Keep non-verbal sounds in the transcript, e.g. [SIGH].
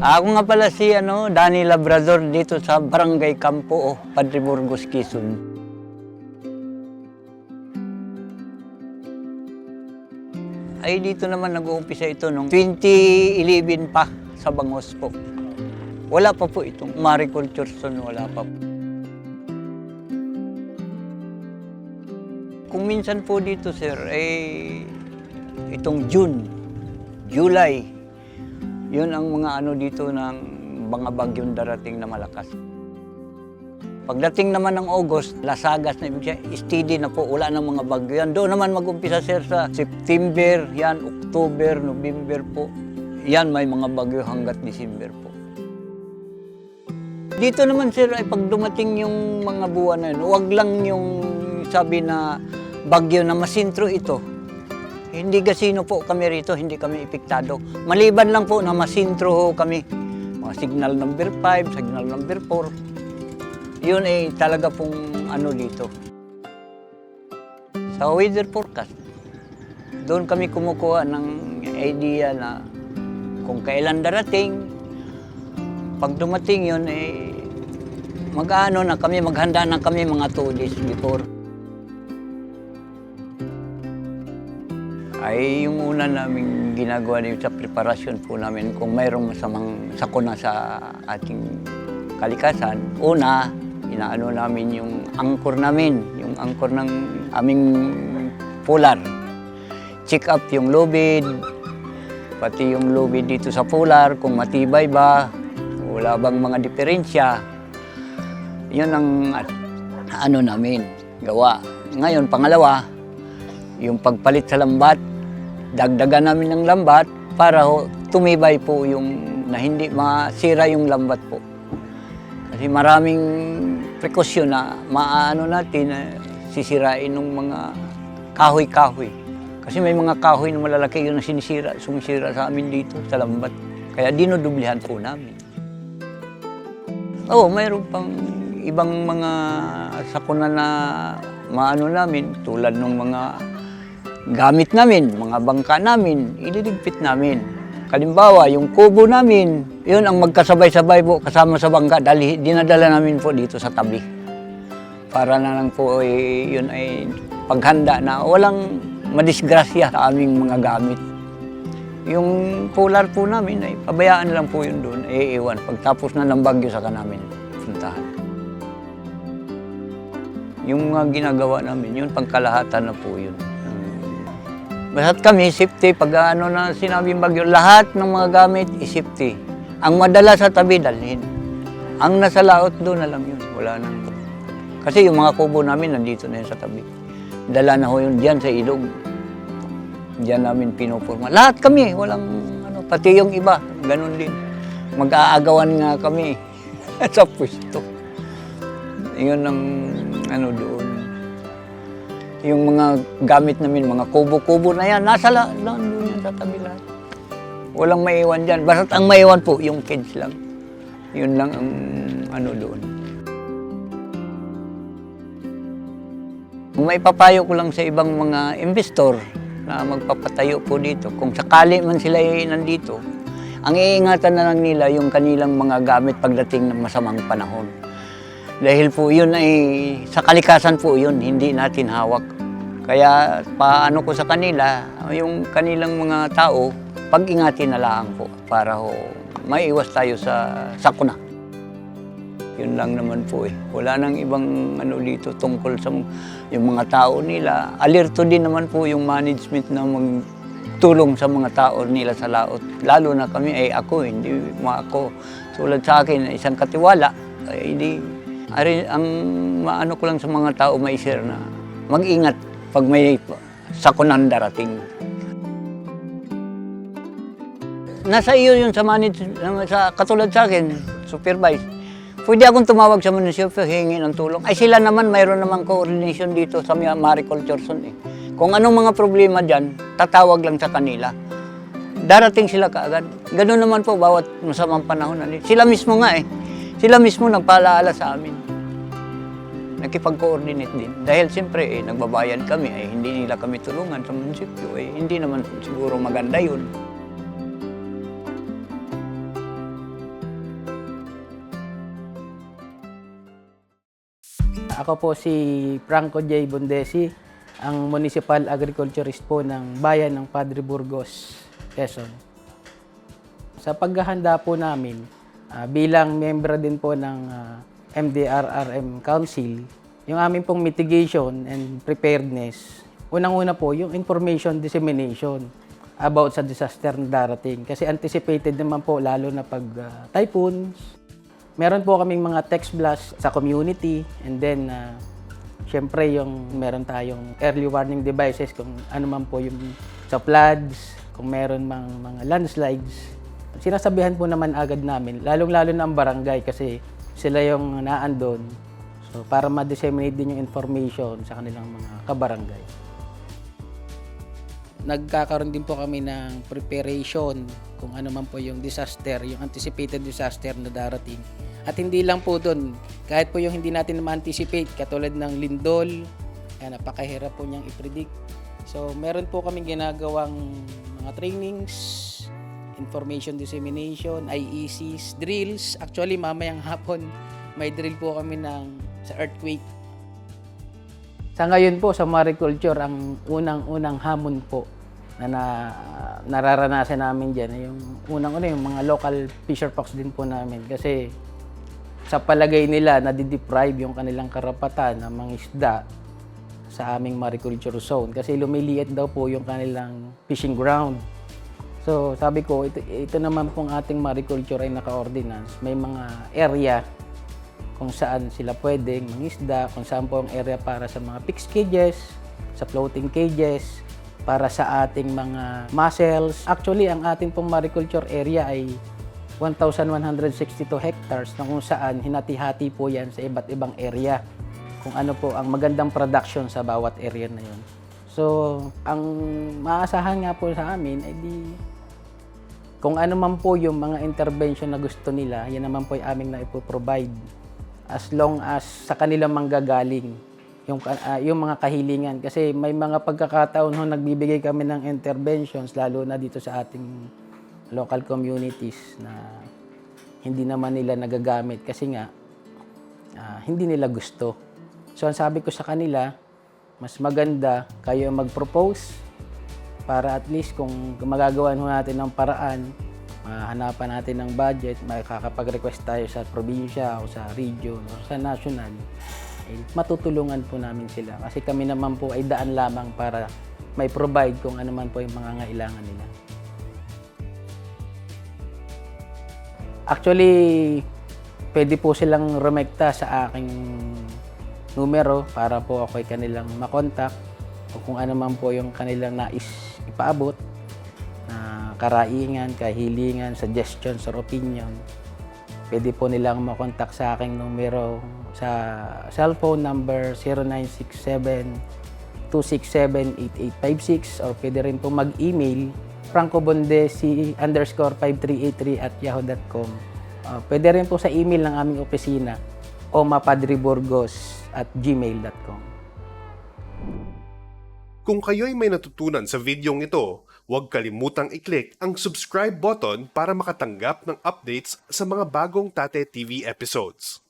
Ako nga pala si ano, Danny Labrador dito sa Barangay Campo, oh, Padre Burgos, Quezon. Ay dito naman nag-uumpisa ito nung 2011 pa sa Bangos po. Wala pa po itong mariculture son, wala pa po. Kung minsan po dito sir, eh, itong June, July, yun ang mga ano dito ng mga bagyong darating na malakas. Pagdating naman ng August, lasagas na ibig sabihin, steady na po, wala ng mga bagyo yan. Doon naman mag-umpisa sir sa September, yan, October, November po. Yan, may mga bagyo hanggat December po. Dito naman sir, ay pag dumating yung mga buwan na yun, huwag lang yung sabi na bagyo na masintro ito. Hindi gasino po kami rito, hindi kami epektado. Maliban lang po na masintro kami. Mga signal number 5, signal number 4. Yun ay talaga pong ano dito. Sa weather forecast, doon kami kumukuha ng idea na kung kailan darating, pag dumating yun, eh, mag-ano na kami, maghanda na kami mga two days before. Ay yung una naming ginagawa din sa preparasyon po namin kung mayroong masamang sakuna sa ating kalikasan. Una, inaano namin yung angkor namin, yung angkor ng aming polar. Check up yung lubid, pati yung lubid dito sa polar, kung matibay ba, wala bang mga diferensya. Yun ang ano namin, gawa. Ngayon, pangalawa, yung pagpalit sa lambat, dagdagan namin ng lambat para ho, tumibay po yung na hindi masira yung lambat po. Kasi maraming prekosyon na maano natin na sisirain ng mga kahoy-kahoy. Kasi may mga kahoy na malalaki yun na sinisira, sumisira sa amin dito sa lambat. Kaya dinodublihan po namin. Oo, mayroon pang ibang mga sakuna na maano namin tulad ng mga gamit namin, mga bangka namin, ililigpit namin. Kalimbawa, yung kubo namin, yun ang magkasabay-sabay po kasama sa bangka, dali, dinadala namin po dito sa tabi. Para na lang po eh, yun ay paghanda na walang madisgrasya sa aming mga gamit. Yung polar po namin ay pabayaan lang po yun doon, eh, iwan. Pagtapos na ng bagyo saka namin puntahan. Yung mga ginagawa namin, yun pangkalahatan na po yun. Basta't kami, safety, pag ano na sinabing bagyo, lahat ng mga gamit is safety. Ang madala sa tabi, dalhin. Ang nasa laot doon na lang yun. Wala nang... Kasi yung mga kubo namin nandito na yun sa tabi. Dala na ho yun dyan sa ilog. Diyan namin pinupurma. Lahat kami, walang ano, pati yung iba, ganun din. Mag-aagawan nga kami [LAUGHS] sa pwesto. Yun ang ano doon. Yung mga gamit namin, mga kubo-kubo na yan, nasa la, doon yan sa tabi. Walang maiwan dyan. Basta't ang maiwan po, yung kids lang. Yun lang ang ano doon. May papayo ko lang sa ibang mga investor na magpapatayo po dito, kung sakali man sila ay nandito, ang iingatan na lang nila yung kanilang mga gamit pagdating ng masamang panahon. Dahil po yun ay, sa kalikasan po yun, hindi natin hawak. Kaya paano ko sa kanila, yung kanilang mga tao, pag-ingatin na lang po para ho, maiwas tayo sa sakuna. Yun lang naman po eh. Wala nang ibang ano dito tungkol sa yung mga tao nila. Alerto din naman po yung management na magtulong sa mga tao nila sa laot. Lalo na kami, eh ako, hindi mga ako. Tulad sa akin, isang katiwala, ay hindi. Ari, ang maano ko lang sa mga tao may share na mag-ingat pag may sakunan darating. Nasa iyo yun sa sa katulad sa akin, supervise. Pwede akong tumawag sa munisipyo, hingi ng tulong. Ay sila naman, mayroon namang coordination dito sa mariculture zone eh. Kung anong mga problema dyan, tatawag lang sa kanila. Darating sila kaagad. Ganun naman po bawat masamang panahon. na- Sila mismo nga eh. Sila mismo nagpaalaala sa amin. Nakipag-coordinate din. Dahil siyempre, eh, nagbabayad kami, eh, hindi nila kami tulungan sa munisipyo. Eh, hindi naman siguro maganda yun. Ako po si Franco J. Bundesi, ang Municipal Agriculturist po ng Bayan ng Padre Burgos, Quezon. Sa paghahanda po namin, ah, bilang membro din po ng ah, MDRRM Council, yung aming pong mitigation and preparedness, unang-una po yung information dissemination about sa disaster na darating. Kasi anticipated naman po lalo na pag ah, typhoons, Meron po kaming mga text blast sa community and then uh, syempre yung meron tayong early warning devices kung ano man po yung sa floods, kung meron mang mga landslides. Sinasabihan po naman agad namin, lalong-lalo na ang barangay kasi sila yung naandon. So para ma-disseminate din yung information sa kanilang mga kabarangay. Nagkakaroon din po kami ng preparation kung ano man po yung disaster, yung anticipated disaster na darating. At hindi lang po doon, kahit po yung hindi natin ma-anticipate, katulad ng lindol, yan, napakahirap po niyang i-predict. So, meron po kaming ginagawang mga trainings, information dissemination, IECs, drills. Actually, mamayang hapon, may drill po kami ng, sa earthquake. Sa ngayon po, sa mariculture, ang unang-unang hamon po na, na nararanasan namin dyan, ay yung unang-una yung mga local fisher folks din po namin. Kasi sa palagay nila, nadideprive yung kanilang karapatan ng mga isda sa aming mariculture zone. Kasi lumiliit daw po yung kanilang fishing ground. So sabi ko, ito, ito naman pong ating mariculture ay naka-ordinance. May mga area kung saan sila pwedeng mangisda, kung saan po ang area para sa mga fixed cages, sa floating cages, para sa ating mga mussels. Actually, ang ating pong mariculture area ay 1,162 hectares na kung saan hinati-hati po yan sa iba't ibang area kung ano po ang magandang production sa bawat area na yun. So, ang maasahan nga po sa amin ay di kung ano man po yung mga intervention na gusto nila, yan naman po yung aming na ipoprovide as long as sa kanilang manggagaling yung, ah, yung mga kahilingan. Kasi may mga pagkakataon ho nagbibigay kami ng interventions lalo na dito sa ating local communities na hindi naman nila nagagamit kasi nga ah, hindi nila gusto. So ang sabi ko sa kanila, mas maganda kayo mag-propose para at least kung magagawa natin ng paraan, mahanapan natin ng budget, makakapag-request tayo sa probinsya o sa region o sa national, eh, matutulungan po namin sila. Kasi kami naman po ay daan lamang para may provide kung ano man po yung mga ngailangan nila. Actually, pwede po silang rumekta sa aking numero para po ako ay kanilang makontak o kung ano man po yung kanilang nais ipaabot na karaingan, kahilingan, suggestions or opinion. Pwede po nilang makontak sa aking numero sa cellphone number 0967-267-8856 or pwede rin po mag-email francobondesi underscore 5383 at yahoo.com. Uh, pwede rin po sa email ng aming opisina o mapadriburgos at gmail.com. Kung kayo'y may natutunan sa videong ito, huwag kalimutang i-click ang subscribe button para makatanggap ng updates sa mga bagong Tate TV episodes.